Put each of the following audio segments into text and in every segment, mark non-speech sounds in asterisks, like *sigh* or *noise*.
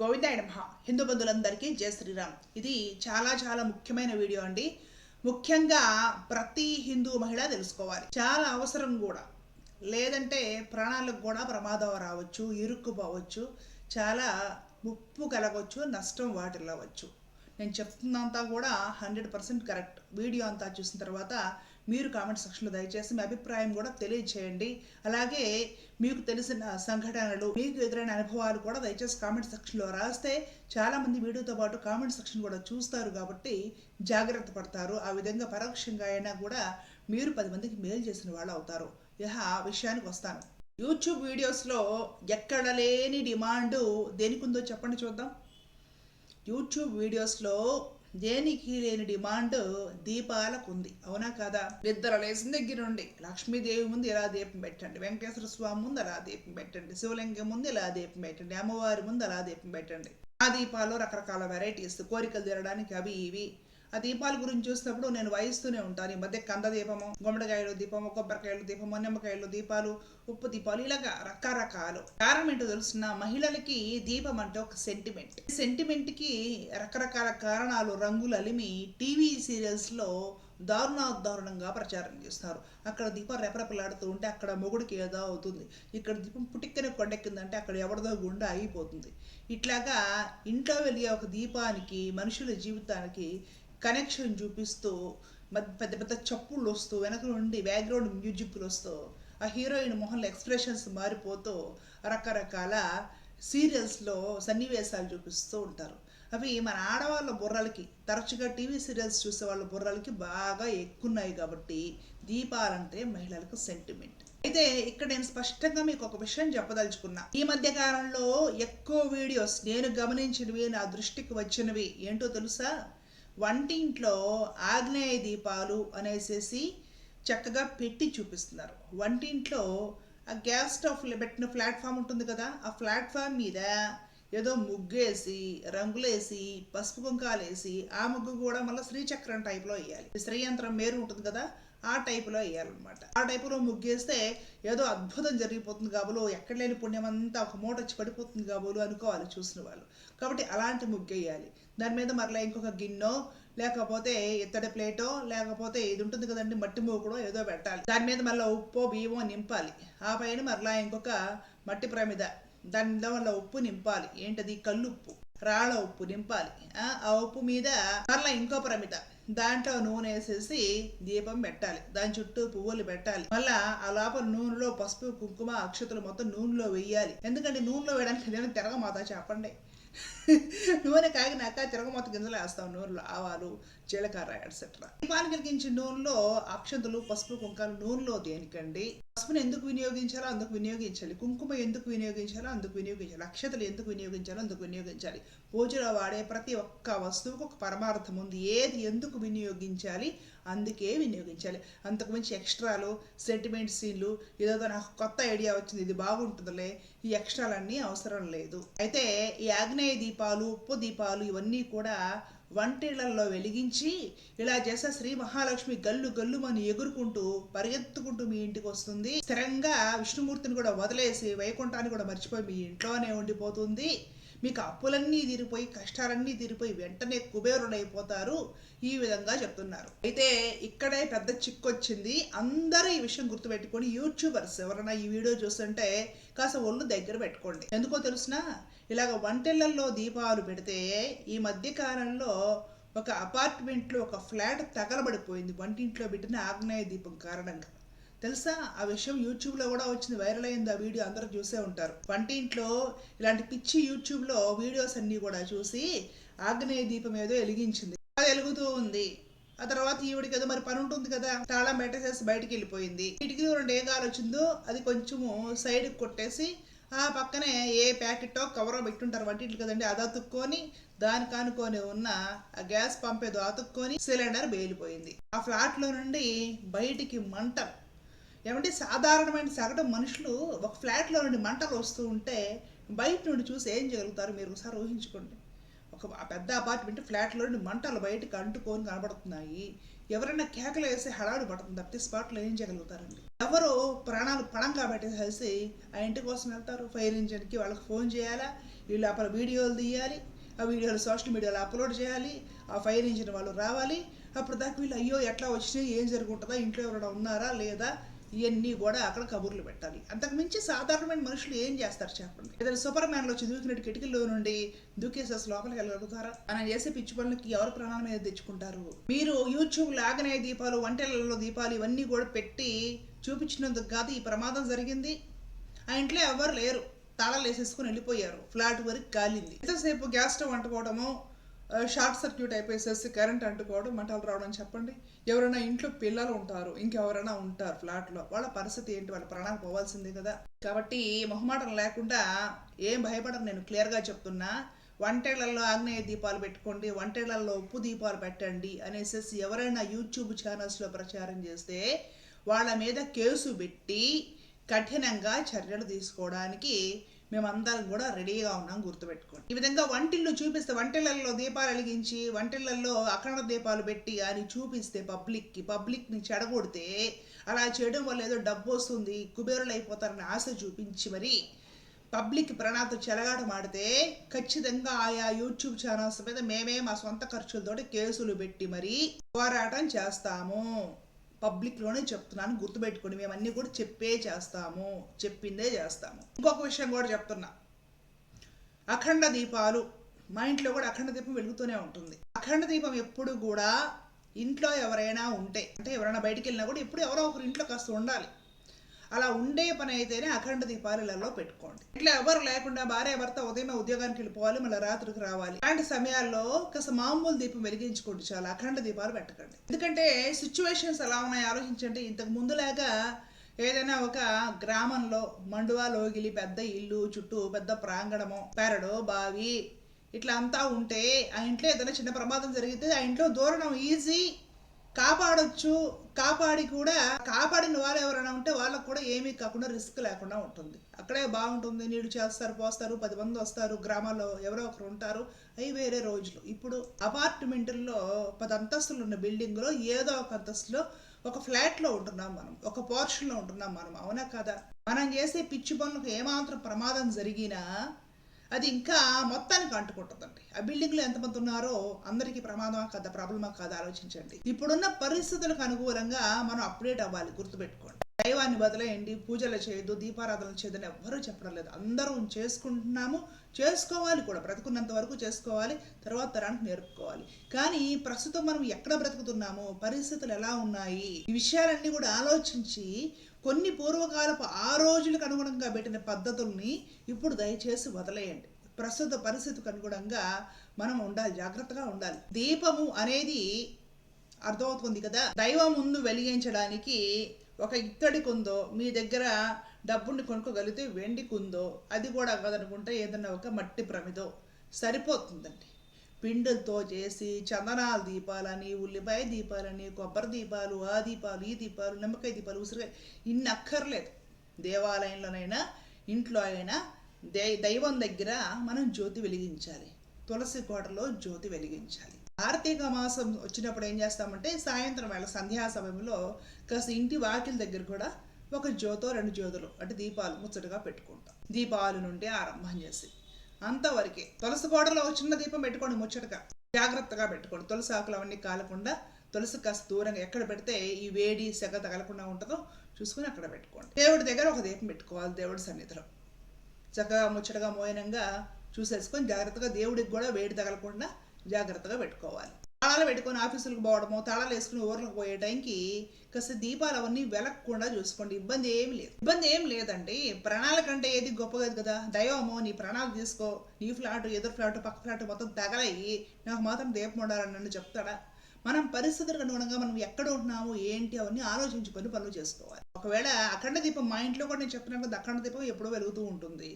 గోవిందాయ మహా హిందూ బంధువులందరికీ జయ శ్రీరామ్. ఇది చాలా చాలా ముఖ్యమైన వీడియో అండి. ముఖ్యంగా ప్రతి హిందూ మహిళ తెలుసుకోవాలి. చాలా అవసరం కూడా. లేదంటే ప్రాణాలకు కూడా ప్రమాదం రావచ్చు ఇరుక్కుపోవచ్చు చాలా ముప్పు కలగవచ్చు నష్టం వాటిల్లవచ్చు. నేను చెప్తున్నంతా కూడా హండ్రెడ్ పర్సెంట్ కరెక్ట్. వీడియో అంతా చూసిన తర్వాత మీరు కామెంట్ సెక్షన్లో దయచేసి మీ అభిప్రాయం కూడా తెలియజేయండి. అలాగే మీకు తెలిసిన సంఘటనలు మీకు ఎదురైన అనుభవాలు కూడా దయచేసి కామెంట్ సెక్షన్లో రాస్తే చాలామంది వీడియోతో పాటు కామెంట్ సెక్షన్ కూడా చూస్తారు కాబట్టి జాగ్రత్త పడతారు. ఆ విధంగా పరోక్షంగా అయినా కూడా మీరు పది మందికి మేలు చేసిన వాళ్ళు అవుతారు. ఇహ విషయానికి వస్తాను. యూట్యూబ్ వీడియోస్లో ఎక్కడ లేని డిమాండ్ దేనికి ఉందో చెప్పండి చూద్దాం. యూట్యూబ్ వీడియోస్లో దేనికి లేని డిమాండ్ దీపాలకు ఉంది. అవునా కాదా? నిద్ర లేచిన దగ్గర నుండి లక్ష్మీదేవి ముందు ఇలా దీపం పెట్టండి? వెంకటేశ్వర స్వామి ముందు అలా దీపం పెట్టండి. శివలింగం ముందు ఇలా దీపం పెట్టండి. అమ్మవారి ముందు అలా దీపం పెట్టండి. ఆ దీపాలు రకరకాల వెరైటీస్ కోరికలు తీరడానికి అవి ఇవి ఆ దీపాల గురించి చూసినప్పుడు నేను వహిస్తూనే ఉంటాను. ఈ మధ్య కంద దీపము గుమ్మడికాయలు దీపము కొబ్బరికాయలు దీపము నిమ్మకాయలు దీపాలు ఉప్పు దీపాలు ఇలాగా రకరకాలు. కారణం ఏంటో తెలుస్తున్న మహిళలకి దీపం అంటే ఒక సెంటిమెంట్ సెంటిమెంట్కి రకరకాల కారణాలు రంగులు అలిమి టీవీ సీరియల్స్లో దారుణాదారుణంగా ప్రచారం చేస్తారు. అక్కడ దీపం రెపరెపలాడుతూ ఉంటే అక్కడ మొగుడికి ఏదో అవుతుంది. ఇక్కడ దీపం పుటిక్కనే కొండెక్కిందంటే అక్కడ ఎవరిదో గుండె అయిపోతుంది ఇట్లాగా ఇంట్లో వెళ్ళే ఒక దీపానికి మనుషుల జీవితానికి కనెక్షన్ చూపిస్తూ పెద్ద పెద్ద చప్పుళ్ళు వస్తూ వెనక నుండి బ్యాక్గ్రౌండ్ మ్యూజిక్లు వస్తూ ఆ హీరోయిన్ మొహంలో ఎక్స్ప్రెషన్స్ మారిపోతూ రకరకాల సీరియల్స్లో సన్నివేశాలు చూపిస్తూ ఉంటారు. అవి మన ఆడవాళ్ళ బుర్రలకి తరచుగా టీవీ సీరియల్స్ చూసే వాళ్ళ బుర్రలకి బాగా ఎక్కున్నాయి కాబట్టి దీపాలంటే మహిళలకు సెంటిమెంట్ అయితే ఇక్కడ నేను స్పష్టంగా మీకు ఒక విషయం చెప్పదలుచుకున్నా. ఈ మధ్య కాలంలో ఎక్కువ వీడియోస్ నేను గమనించినవి నా దృష్టికి వచ్చినవి ఏంటో తెలుసా? వంటింట్లో ఆగ్నేయ దీపాలు అనేసేసి చక్కగా పెట్టి చూపిస్తున్నారు. వంటింట్లో ఆ గ్యాస్ స్టవ్ పెట్టిన ప్లాట్ఫామ్ ఉంటుంది కదా ఆ ప్లాట్ఫామ్ మీద ఏదో ముగ్గేసి రంగులేసి పసుపు కుంకాలు వేసి ఆ ముగ్గు కూడా మళ్ళీ శ్రీచక్రం టైప్లో వేయాలి. శ్రీయంత్రం మేరు ఉంటుంది కదా ఆ టైపులో వేయాలన్నమాట. ఆ టైపులో ముగ్గేస్తే ఏదో అద్భుతం జరిగిపోతుంది కాబోలు ఎక్కడ లేని పుణ్యం అంతా ఒక మూట వచ్చి పడిపోతుంది కాబోలు అనుకోవాలి చూసిన వాళ్ళు. కాబట్టి అలాంటి ముగ్గేయాలి. దాని మీద మరలా ఇంకొక గిన్నో లేకపోతే ఇత్తడి ప్లేటో లేకపోతే ఇది ఉంటుంది కదండి మట్టి మూకుడో ఏదో పెట్టాలి. దాని మీద మళ్ళీ ఉప్పు బియ్యమో నింపాలి. ఆ పైన మరలా ఇంకొక మట్టి ప్రమిద. దాని మీద మళ్ళీ ఉప్పు నింపాలి. ఏంటది? కల్లుప్పు. రాళ్ళ ఉప్పు నింపాలి. ఆ ఉప్పు మీద మరలా ఇంకో ప్రమిద. దాంట్లో నూనె వేసేసి దీపం పెట్టాలి. దాని చుట్టూ పువ్వులు పెట్టాలి. మళ్ళా ఆ లోపల నూనెలో పసుపు కుంకుమ అక్షతలు మొత్తం నూనెలో వేయాలి. ఎందుకంటే నూనెలో వేయడానికి ఏదైనా తిరగమాత చెప్పండి. *laughs* నూనె కాగినాక తిరగమాత గింజలు వేస్తాం నూనెలో ఆవాలు జీలకర్ర ఎట్సెట్రా దీపాన్ని కలిగించే నూనెలో అక్షంతులు పసుపు కుంకుమ నూనెలో దేనికండి? పసుపుని ఎందుకు వినియోగించాలో అందుకు వినియోగించాలి. కుంకుమ ఎందుకు వినియోగించాలో అందుకు వినియోగించాలి. అక్షతలు ఎందుకు వినియోగించాలో అందుకు వినియోగించాలి. పూజలో వాడే ప్రతి ఒక్క వస్తువుకు ఒక పరమార్థం ఉంది. ఏది ఎందుకు వినియోగించాలి అందుకే వినియోగించాలి. అంతకుమించి ఎక్స్ట్రాలు సెంటిమెంట్ సీన్లు ఏదో నాకు కొత్త ఐడియా వచ్చింది ఇది బాగుంటుందిలే ఈ ఎక్స్ట్రాలన్నీ అవసరం లేదు. అయితే ఈ ఆగ్నేయ దీపాలు ఉప్పు దీపాలు ఇవన్నీ కూడా వంటిళ్ళలో వెలిగించి ఇలా చేసే శ్రీ మహాలక్ష్మి గల్లు గల్లుమని ఎగురుకుంటూ పరిగెత్తుకుంటూ మీ ఇంటికి వస్తుంది. స్థిరంగా విష్ణుమూర్తిని కూడా వదిలేసి వైకుంఠాన్ని కూడా మర్చిపోయి మీ ఇంట్లోనే ఉండిపోతుంది. మీకు అప్పులన్నీ తీరిపోయి కష్టాలన్నీ తీరిపోయి వెంటనే కుబేరుడైపోతారు ఈ విధంగా చెప్తున్నారు. అయితే ఇక్కడే పెద్ద చిక్కు వచ్చింది అందరూ ఈ విషయం గుర్తుపెట్టుకొని యూట్యూబర్స్ ఎవరైనా ఈ వీడియో చూస్తుంటే కాస్త ఒళ్ళు దగ్గర పెట్టుకోండి. ఎందుకో తెలుసునా? ఇలాగ వంటెళ్ళలో దీపాలు పెడితే ఈ మధ్య కాలంలో ఒక అపార్ట్మెంట్లో ఒక ఫ్లాట్ తగలబడిపోయింది. వంటింట్లో పెట్టిన ఆగ్నేయ దీపం కారణంగా. తెలుసా? ఆ విషయం యూట్యూబ్లో కూడా వచ్చింది వైరల్ అయింది ఆ వీడియో. అందరూ చూసే ఉంటారు. వంటింట్లో ఇలాంటి పిచ్చి యూట్యూబ్లో వీడియోస్ అన్నీ కూడా చూసి ఆగ్నేయ దీపం ఏదో వెలిగించింది. అది వెలుగుతూ ఉంది. ఆ తర్వాత ఈవిడికి ఏదో మరి పని ఉంటుంది కదా? తాళం పెట్టేసేసి బయటికి వెళ్ళిపోయింది. ఇటుకి రెండు ఏ గాలి వచ్చిందో అది కొంచెము సైడ్ కొట్టేసి ఆ పక్కనే ఏ ప్యాకెట్టో కవరో పెట్టుంటారు వంటింట్లు కదండి అది అతుక్కొని దానికి కానుకొని ఉన్న ఆ గ్యాస్ పంప్ ఏదో అతుక్కొని సిలిండర్ పేలిపోయింది ఆ ఫ్లాట్లో నుండి బయటికి మంట ఏమంటే సాధారణమైన సగటు మనుషులు ఒక ఫ్లాట్లో నుండి మంటలు వస్తూ ఉంటే బయట నుండి చూసి ఏం చేయగలుగుతారు? మీరు ఒకసారి ఊహించుకోండి. ఒక పెద్ద అపార్ట్మెంట్ ఫ్లాట్లో నుండి మంటలు బయటకు అంటుకొని కనబడుతున్నాయి. ఎవరైనా కేకలు వేసి హడాడు పడుతుంది తప్పితే స్పాట్లో ఏం చేయగలుగుతారండి? ఎవరు ప్రాణాలు పడం కాబట్టి కలిసి ఆ ఇంటి కోసం వెళ్తారు. ఫైర్ ఇంజిన్కి వాళ్ళకి ఫోన్ చేయాలా? వీళ్ళు అప్పుడు వీడియోలు తీయాలి. ఆ వీడియోలు సోషల్ మీడియాలో అప్లోడ్ చేయాలి. ఆ ఫైర్ ఇంజిన్ వాళ్ళు రావాలి. అప్పుడు దాకా వీళ్ళు అయ్యో ఎట్లా వచ్చినాయి? ఏం జరుగుతుందా? ఇంట్లో ఎవరైనా ఉన్నారా? లేదా? ఇవన్నీ కూడా అక్కడ కబుర్లు పెట్టాలి. అంతకు మించి సాధారణమైన మనుషులు ఏం చేస్తారు చెప్పండి? ఏదైనా సూపర్ మ్యాన్లో దూకినట్టు కిటికీలో నుండి దూకేసేసి లోపలికి వెళ్ళగలుగుతారా? అని చేసే పిచ్చి పనులకి ఎవరు ప్రాణాల మీద తెచ్చుకుంటారు? మీరు యూట్యూబ్ లాగనే దీపాలు వంటలలో దీపాలు ఇవన్నీ కూడా పెట్టి చూపించినందుకు కాదు ఈ ప్రమాదం జరిగింది. ఆ ఇంట్లో ఎవరు లేరు. తాళాలు వేసేసుకుని వెళ్ళిపోయారు. ఫ్లాట్ వరకు కాలింది. ఎంతసేపు గ్యాస్ స్టవ్ వంట షార్ట్ సర్క్యూట్ అయిపోయేసేసి కరెంట్ అంటుకోవడం మంటలు రావడం చెప్పండి. ఎవరైనా ఇంట్లో పిల్లలు ఉంటారు ఇంకెవరైనా ఉంటారు ఫ్లాట్లో వాళ్ళ పరిస్థితి ఏంటి? వాళ్ళ ప్రాణాలు పోవాల్సిందే కదా. కాబట్టి మొహమాటం లేకుండా ఏం భయపడరు నేను క్లియర్గా చెప్తున్నా. వంటేళ్ళలో ఆగ్నేయ దీపాలు పెట్టుకోండి వంటేళ్ళలో ఉప్పు దీపాలు పెట్టండి అనేసి ఎవరైనా యూట్యూబ్ ఛానల్స్లో ప్రచారం చేస్తే వాళ్ళ మీద కేసు పెట్టి కఠినంగా చర్యలు తీసుకోవడానికి మేమందరం కూడా రెడీగా ఉన్నాం గుర్తుపెట్టుకోండి. ఈ విధంగా వంటిల్లు చూపిస్తే వంటిళ్ళలో దీపాలు వెలిగించి వంటిళ్ళలో అఖండ దీపాలు పెట్టి అని చూపిస్తే పబ్లిక్కి పబ్లిక్ని చెడగొడితే అలా చేయడం వల్ల ఏదో డబ్బు వస్తుంది కుబేరులు అయిపోతారని ఆశ చూపించి మరి పబ్లిక్ ప్రణాళిక చెలగాటమాడితే ఖచ్చితంగా ఆయా యూట్యూబ్ ఛానల్స్ మీద మేమే మా సొంత ఖర్చులతోటి కేసులు పెట్టి మరి పోరాటం చేస్తాము. పబ్లిక్లోనే చెప్తున్నాను గుర్తుపెట్టుకోండి. మేము అన్నీ కూడా చెప్పే చేస్తాము చెప్పిందే చేస్తాము. ఇంకొక విషయం కూడా చెప్తున్నా. అఖండ దీపాలు మా ఇంట్లో కూడా అఖండ దీపం వెలుగుతూనే ఉంటుంది. అఖండ దీపం ఎప్పుడు కూడా ఇంట్లో ఎవరైనా ఉంటే అంటే ఎవరైనా బయటికి వెళ్ళినా కూడా ఎప్పుడు ఎవరో ఒకరు ఇంట్లో కాస్త ఉండాలి. అలా ఉండే పని అయితేనే అఖండ దీపాలలో పెట్టుకోండి. ఇట్లా ఎవరు లేకుండా భార్య భర్త ఉదయమే ఉద్యోగానికి వెళ్ళిపోవాలి మళ్ళీ రాత్రికి రావాలి. అలాంటి సమయాల్లో కాస్త మామూలు దీపం వెలిగించుకోండి చాలా అఖండ దీపాలు పెట్టకండి. ఎందుకంటే సిచ్యువేషన్స్ ఎలా ఉన్నాయి ఆలోచించండి. ఇంతకు ముందులాగా ఏదైనా ఒక గ్రామంలో మండువా లోగిలి పెద్ద ఇల్లు చుట్టూ పెద్ద ప్రాంగణము పెరడు బావి ఇట్లా అంతా ఉంటే ఆ ఇంట్లో ఏదైనా చిన్న ప్రమాదం జరిగితే ఆ ఇంట్లో దూరణం ఈజీ కాపాడొచ్చు కాపాడి కూడా కాపాడిన వాళ్ళు ఎవరైనా ఉంటే వాళ్ళకు కూడా ఏమీ కాకుండా రిస్క్ లేకుండా ఉంటుంది. అక్కడే బాగుంటుంది నీళ్ళు చేస్తారు పోస్తారు పది మంది వస్తారు గ్రామాల్లో ఎవరో ఒకరు ఉంటారు. అవి వేరే రోజులు. ఇప్పుడు అపార్ట్మెంట్లో పది అంతస్తులు ఉన్న బిల్డింగ్లో ఏదో ఒక అంతస్తులో ఒక ఫ్లాట్లో ఉంటున్నాం మనం ఒక పోర్షన్లో ఉంటున్నాం మనం. అవునా కదా? మనం చేసే పిచ్చి పనులకు ఏమాత్రం ప్రమాదం జరిగినా అది ఇంకా మొత్తానికి అంటుకుంటుందండి. ఆ బిల్డింగ్లో ఎంతమంది ఉన్నారో అందరికీ ప్రమాదమా కదా ప్రాబ్లమా కాదా ఆలోచించండి. ఇప్పుడున్న పరిస్థితులకు అనుకూలంగా మనం అప్డేట్ అవ్వాలి గుర్తుపెట్టుకోండి. దైవాన్ని వదిలేయండి పూజలు చేయొద్దు దీపారాధన చేయదని ఎవ్వరూ చెప్పడం లేదు. అందరూ చేసుకుంటున్నాము చేసుకోవాలి కూడా. బ్రతుకున్నంత వరకు చేసుకోవాలి తర్వాత తరానికి నేర్పుకోవాలి. కానీ ప్రస్తుతం మనం ఎక్కడ బ్రతుకుతున్నాము పరిస్థితులు ఎలా ఉన్నాయి ఈ విషయాలన్నీ కూడా ఆలోచించి కొన్ని పూర్వకాలపు ఆ రోజులకు అనుగుణంగా పెట్టిన పద్ధతుల్ని ఇప్పుడు దయచేసి వదిలేయండి. ప్రస్తుత పరిస్థితికి అనుగుణంగా మనం ఉండాలి జాగ్రత్తగా ఉండాలి. దీపము అనేది అర్థమవుతుంది కదా? దైవం ముందు వెలిగించడానికి ఒక ఇత్తడి కుందో మీ దగ్గర డబ్బుని కొనుక్కోగలిగితే వెండి కుందో అది కూడా కాదనుకుంటే ఏదన్నా ఒక మట్టి ప్రమిదో సరిపోతుందండి. పిండులతో చేసి చందనాల దీపాలని ఉల్లిపాయ దీపాలని కొబ్బరి దీపాలు ఆ దీపాలు ఈ దీపాలు నిమ్మకాయ దీపాలు ఉసిరికాయ ఇన్ని అక్కర్లేదు. దేవాలయంలోనైనా ఇంట్లో అయినా దై దైవం దగ్గర మనం జ్యోతి వెలిగించాలి. తులసి కోటలో జ్యోతి వెలిగించాలి. కార్తీక మాసం వచ్చినప్పుడు ఏం చేస్తామంటే సాయంత్రం వేళ సంధ్యా సమయంలో కాస్త ఇంటి వాకిల దగ్గర కూడా ఒక జ్యోతో రెండు జ్యోతులు అంటే దీపాలు ముచ్చటగా పెట్టుకుంటాం. దీపావళి నుండి ఆరంభం చేసి అంతవరకే. తులసి గోడలో ఒక చిన్న దీపం పెట్టుకోండి ముచ్చటగా. జాగ్రత్తగా పెట్టుకోండి. తులసి ఆకులు అవన్నీ కాలకుండా తులసి కాస్త దూరంగా ఎక్కడ పెడితే ఈ వేడి సెగ తగలకుండా ఉంటుందో చూసుకుని అక్కడ పెట్టుకోండి. దేవుడి దగ్గర ఒక దీపం పెట్టుకోవాలి దేవుడి సన్నిధిలో. చక్కగా ముచ్చటగా మోయనంగా చూసేసుకొని జాగ్రత్తగా దేవుడికి కూడా వేడి తగలకుండా జాగ్రత్తగా పెట్టుకోవాలి. తాళాలు పెట్టుకొని ఆఫీసులకు పోవడము తాళాలు వేసుకుని ఊర్లకు పోయే టైంకి కాస్త దీపాలు అవన్నీ వెలక్కుండా చూసుకోండి. ఇబ్బంది ఏమి లేదు. ఇబ్బంది ఏం లేదండి ప్రణాళిక కంటే ఏది గొప్ప కాదు. కదా దైవమో నీ ప్రణాళిక తీసుకో. నీ ఫ్లాట్ ఎదురు ఫ్లాట్ పక్క ఫ్లాట్ మొత్తం తగలయి నాకు మాత్రం దీపం ఉండాలని నన్ను చెప్తాడా? మనం పరిస్థితులకు అనుగుణంగా మనం ఎక్కడ ఉంటున్నాము ఏంటి అవన్నీ ఆలోచించుకొని పనులు చేసుకోవాలి. ఒకవేళ అఖండ దీపం మా ఇంట్లో కూడా నేను చెప్పిన కదా అఖండ దీపం ఎప్పుడూ వెలుగుతూ ఉంటుంది.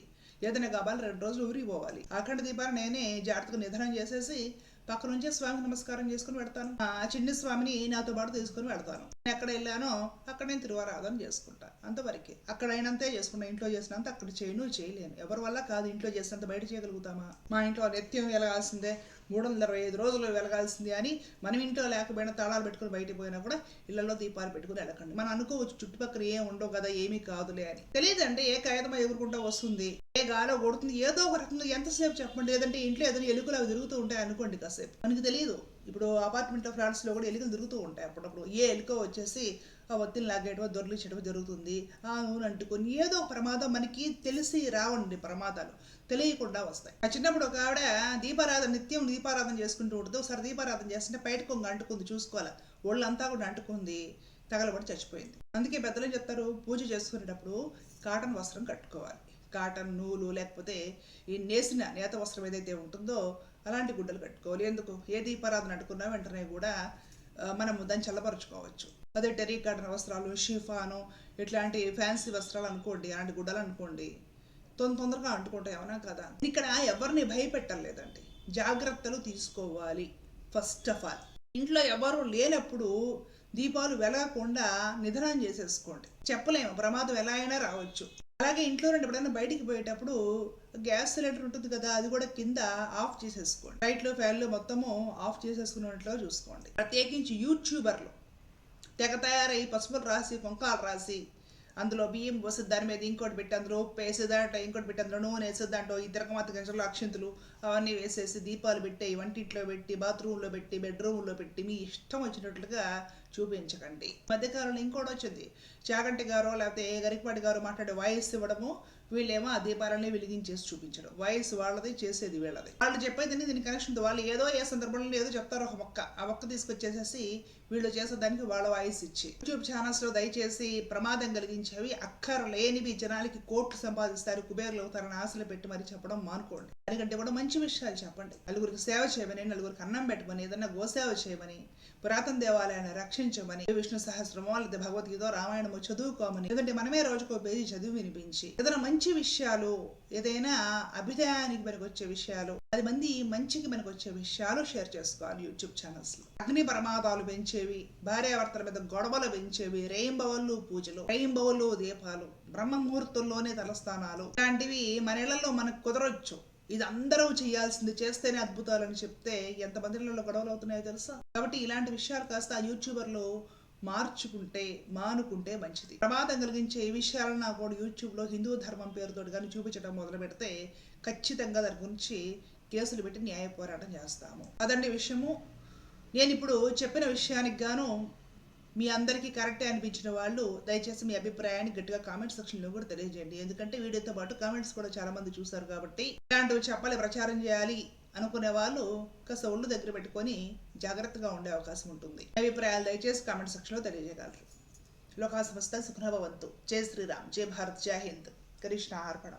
ఏదైనా కావాలి రెండు రోజులు ఊరికి పోవాలి. అఖండ దీపాలు నేనే జాగ్రత్తగా నిధనం చేసేసి పక్క నుంచే స్వామికి నమస్కారం చేసుకుని పెడతాను. ఆ చిన్న స్వామిని నాతో పాటు తీసుకుని పెడతాను. నేను ఎక్కడ వెళ్ళానో అక్కడ నేను తిరువారాధన చేసుకుంటా అంతవరకే. అక్కడ అయినంతే చేసుకున్నా ఇంట్లో చేసినంత అక్కడ చేయను చేయలేను. ఎవరి వల్ల కాదు ఇంట్లో చేసినంత బయట చేయగలుగుతామా? మా ఇంట్లో నిత్యం వెళ్ళాల్సిందే మూడు వందల ఇరవై ఐదు రోజులు వెలగాల్సిందే అని మనం ఇంట్లో లేకపోయినా తాళాలు పెట్టుకుని బయటికి పోయినా కూడా ఇళ్ళలో దీపాలు పెట్టుకుని వెళ్ళకండి మనం అనుకోవచ్చు చుట్టుపక్కల ఏం ఉండవు కదా ఏమీ కాదులే అని. తెలియదంటే ఏ కాగితం ఎగురుకుంటా వస్తుంది ఏ గాలో కొడుతుంది ఏదో ఒక రకంగా ఎంతసేపు చెప్పండి లేదంటే ఇంట్లో ఏదైనా ఎలుకలు అవి తిరుగుతూ ఉంటాయి అనుకోండి కాసేపు. మనకి తెలియదు ఇప్పుడు అపార్ట్మెంట్ ఫ్లాట్స్లో కూడా ఎలుకలు తిరుగుతూ ఉంటాయి అప్పుడప్పుడు. ఏ ఎలుక వచ్చేసి ఆ ఒత్తిని లాగేయటమో దొరలించడమో జరుగుతుంది. ఆ నూనె అంటుకొని ఏదో ప్రమాదం మనకి తెలిసి రావండి ప్రమాదాలు. తెలియకుండా వస్తాయి. ఆ చిన్నప్పుడు ఒక ఆవిడ దీపారాధన నిత్యం దీపారాధన చేసుకుంటూ ఉంటుంది. ఒకసారి దీపారాధన చేస్తుంటే బయట కొంగ అంటుకుంది చూసుకోవాలి. ఒళ్ళంతా కూడా అంటుకుంది. తగలబడి చచ్చిపోయింది. అందుకే పెద్దలు చెప్తారు? పూజ చేసుకునేటప్పుడు కాటన్ వస్త్రం కట్టుకోవాలి. కాటన్ నూలు లేకపోతే ఈ నేసిన నేత వస్త్రం ఏదైతే ఉంటుందో అలాంటి గుడ్డలు కట్టుకోవాలి ఎందుకు? ఏ దీపారాధన అట్టుకున్నా వెంటనే కూడా మనము దాన్ని చల్లపరుచుకోవచ్చు. అదే టెరీ కాటన్ వస్త్రాలు షిఫాను ఇట్లాంటి ఫ్యాన్సీ వస్త్రాలు అనుకోండి అలాంటి గుడ్డలు అనుకోండి తొందర తొందరగా అంటుకుంటాయి అవునా కదా? ఇక్కడ ఎవరిని భయపెట్టలేదండి. జాగ్రత్తలు తీసుకోవాలి ఫస్ట్ ఆఫ్ ఆల్ ఇంట్లో ఎవరు లేనప్పుడు దీపాలు వెలగకుండా నిధనం చేసేసుకోండి. చెప్పలేము ప్రమాదం ఎలా అయినా రావచ్చు. అలాగే ఇంట్లో నుండి ఎప్పుడైనా బయటికి పోయేటప్పుడు గ్యాస్ సిలిండర్ ఉంటుంది కదా అది కూడా కింద ఆఫ్ చేసేసుకోండి. లైట్లు ఫ్యాన్లు మొత్తము ఆఫ్ చేసేసుకున్నట్లో చూసుకోండి. ప్రత్యేకించి యూట్యూబర్లు. తెగ తయారై పసుపులు రాసి పొంకాలు రాసి అందులో బియ్యం పోసి దాని మీద ఇంకోటి పెట్టి అందులో ఉప్పు వేసి దాంట్లో ఇంకోటి పెట్టి అందులో నూనె వేసి దాంట్లో ఈ తిరగమాత గంజలు అక్షింతలు అవన్నీ వేసేసి దీపాలు పెట్టి వంటింట్లో పెట్టి బాత్రూంలో పెట్టి బెడ్రూమ్లో పెట్టి మీ ఇష్టం వచ్చినట్లుగా చూపించకండి. మధ్యకాలంలో ఇంకోటి వచ్చింది. చాగంటి గారో లేకపోతే గరికపాటి గారు మాట్లాడే వాయిస్ ఇవ్వడము వీళ్ళేమో ఆ దీపాలని వెలిగించేసి చూపించడం. వాయిస్ వాళ్ళది చేసేది వీళ్ళది. వాళ్ళు చెప్పేది దీని కనెక్షన్ వాళ్ళు ఏదో ఏ సందర్భంలో ఏదో చెప్తారు ఒక మొక్క. ఆ మొక్క తీసుకొచ్చేసేసి వీళ్ళు చేసేదానికి వాళ్ళ వాయిస్ ఇచ్చి. యూట్యూబ్ ఛానల్స్లో దయచేసి ప్రమాదం కలిగించేవి అక్కర్లేనివి జనాలకి కోట్లు సంపాదిస్తారు కుబేర్లు అవుతారని ఆశలు పెట్టి మరి చెప్పడం మానుకోండి. దానికంటే కూడా మంచి విషయాలు చెప్పండి. నలుగురికి సేవ చేయమని నలుగురికి అన్నం పెట్టమని ఏదన్నా గోసేవ చేయమని పురాతన దేవాలయాన్ని రక్షించమని విష్ణు సహస్రమో లేదా భగవద్గీత రామాయణమో చదువుకోమని లేదంటే మనమే రోజుకో పేజీ చదివి వినిపించి ఏదైనా మంచి విషయాలు ఏదైనా అభిదయానికి మనకు వచ్చే విషయాలు పది మంది మంచికి మనకు వచ్చే విషయాలు షేర్ చేసుకోవాలి యూట్యూబ్ ఛానల్స్లో. అగ్ని ప్రమాదాలు పెంచి పెంచేవి భార్యాభర్తల మీద గొడవలు పెంచేవి రెయింబవళ్ళు పూజలు రెయింబవళ్ళు దీపాలు బ్రహ్మ ముహూర్తంలోనే తలస్థానాలు ఇలాంటివి మన ఇళ్ళలో మనకు కుదరొచ్చు. ఇది అందరూ చేయాల్సింది చేస్తేనే అద్భుతాలని చెప్తే ఎంతమంది ఇళ్ళలో గొడవలు అవుతున్నాయో తెలుసా? కాబట్టి ఇలాంటి విషయాలు కాస్త ఆ యూట్యూబర్లు మార్చుకుంటే మానుకుంటే మంచిది. ప్రమాదం కలిగించే ఈ విషయాలను కూడా యూట్యూబ్లో హిందూ ధర్మం పేరుతో కానీ చూపించడం మొదలు పెడితే ఖచ్చితంగా దాని గురించి కేసులు పెట్టి న్యాయ పోరాటం చేస్తాము. అదండి విషయము. నేను ఇప్పుడు చెప్పిన విషయానికి గాను మీ అందరికీ కరెక్టే అనిపించిన వాళ్ళు దయచేసి మీ అభిప్రాయాన్ని గట్టిగా కామెంట్ సెక్షన్లో కూడా తెలియజేయండి. ఎందుకంటే వీడియోతో పాటు కామెంట్స్ కూడా చాలామంది చూశారు కాబట్టి ఇలాంటివి చెప్పాలి ప్రచారం చేయాలి అనుకునే వాళ్ళు కాస్త ఒళ్ళు దగ్గర పెట్టుకొని జాగ్రత్తగా ఉండే అవకాశం ఉంటుంది. అభిప్రాయాలు దయచేసి కామెంట్ సెక్షన్లో తెలియజేయగలరు. లోకా సంస్థ సుఖనభవంతు జై శ్రీరామ్. జై భారత్. జై హింద్. కృష్ణ అర్పణ